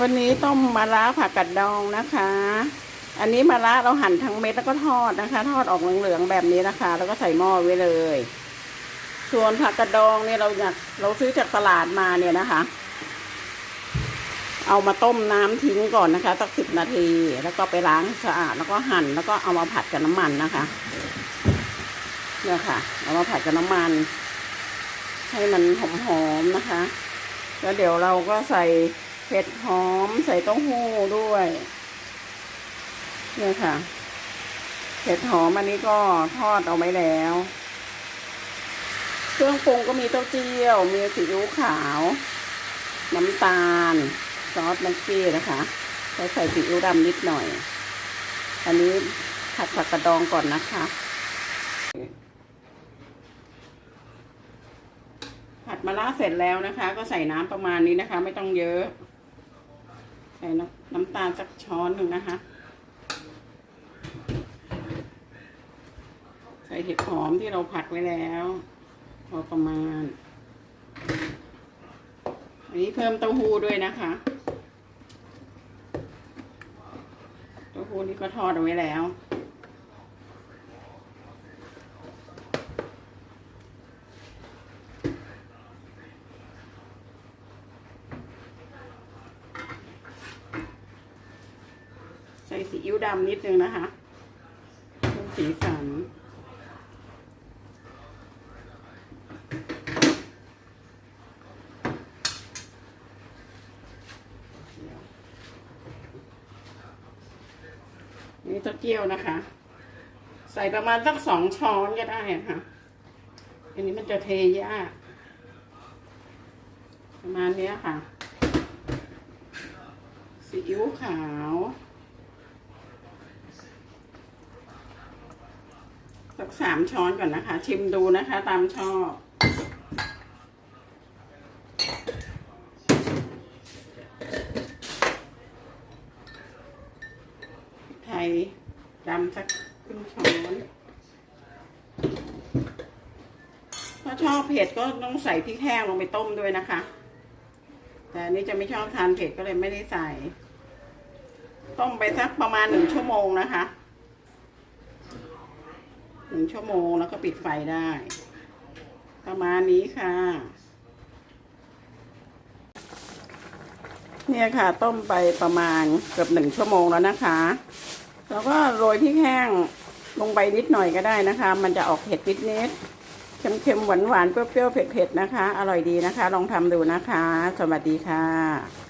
วันนี้ต้มมะระผักกัดดองนะคะ อันนี้มะระเราหั่นทั้งเม็ดแล้วก็ทอดนะคะ ทอดออกเหลืองๆแบบนี้นะคะ แล้วก็ใส่หม้อไว้เลย ส่วนผักกระดองเนี่ยเราอยากเราซื้อจากตลาดมาเนี่ยนะคะ เอามาต้มน้ำทิ้งก่อนนะคะสักสิบนาที แล้วก็ไปล้างสะอาดแล้วก็หั่นแล้วก็เอามาผัดกับน้ำมันนะคะเนี่ยค่ะ เอามาผัดกับน้ำมัน ให้มันหอมๆนะคะ แล้วเดี๋ยวเราก็ใส่ เผ็ดหอมใส่เต้าหู้ด้วยเนี่ยค่ะเผ็ดหอมอันนี้ก็ทอดเอาไว้แล้ว เครื่องปรุงก็มีเต้าเจี้ยว มีซีอิ๊วขาว น้ำตาล ซอสม็กกี้นะคะแล้วใส่ซีอิ๊วดำนิดหน่อย อันนี้ผัดผักกระดองก่อนนะคะ ผัดมะระเสร็จแล้วนะคะ ก็ใส่น้ำประมาณนี้นะคะ ไม่ต้องเยอะ ส่น้ำน้ำตาลสักช้อนหนึ่งนะคะ ใส่เห็ดหอมที่เราผัดไว้แล้ว พอประมาณ อันนี้เพิ่มเต้าหู้ด้วยนะคะเต้าหู้นี่ก็ทอดเอาไว้แล้ว ส่ซีอิ๊วดำนิดนึงนะคะเพิ่มสีสันนี่ต้าเจี้ยวนะคะ ใส่ประมาณสักสองช้อนก็ได้ะค่ะ อันนี้มันจะเทยากประมาณนี้ค่ะซีอิ๊วขาว สักสามช้อนก่อนนะคะ ชิมดูนะคะตามชอบไทยดำสักครึ่งช้อนถ้าชอบเผ็ดก็ต้องใส่พริกแห้งลงไปต้มด้วยนะคะ แต่อันนี้จะไม่ชอบทานเผ็ดก็เลยไม่ได้ใส่ ต้มไปสักประมาณหนึ่งชั่วโมงนะคะ หนึ่งชั่วโมงแล้วก็ปิดไฟได้ ประมาณนี้ค่ะ เนี่ยค่ะต้มไปประมาณเกือบหนึ่งชั่วโมงแล้วนะคะ แล้วก็โรยพริกแห้งลงไปนิดหน่อยก็ได้นะคะ มันจะออกเผ็ดนิดนิดเค็มๆหวานๆเปรี้ยวๆเผ็ดๆนะคะ อร่อยดีนะคะ ลองทำดูนะคะ สวัสดีค่ะ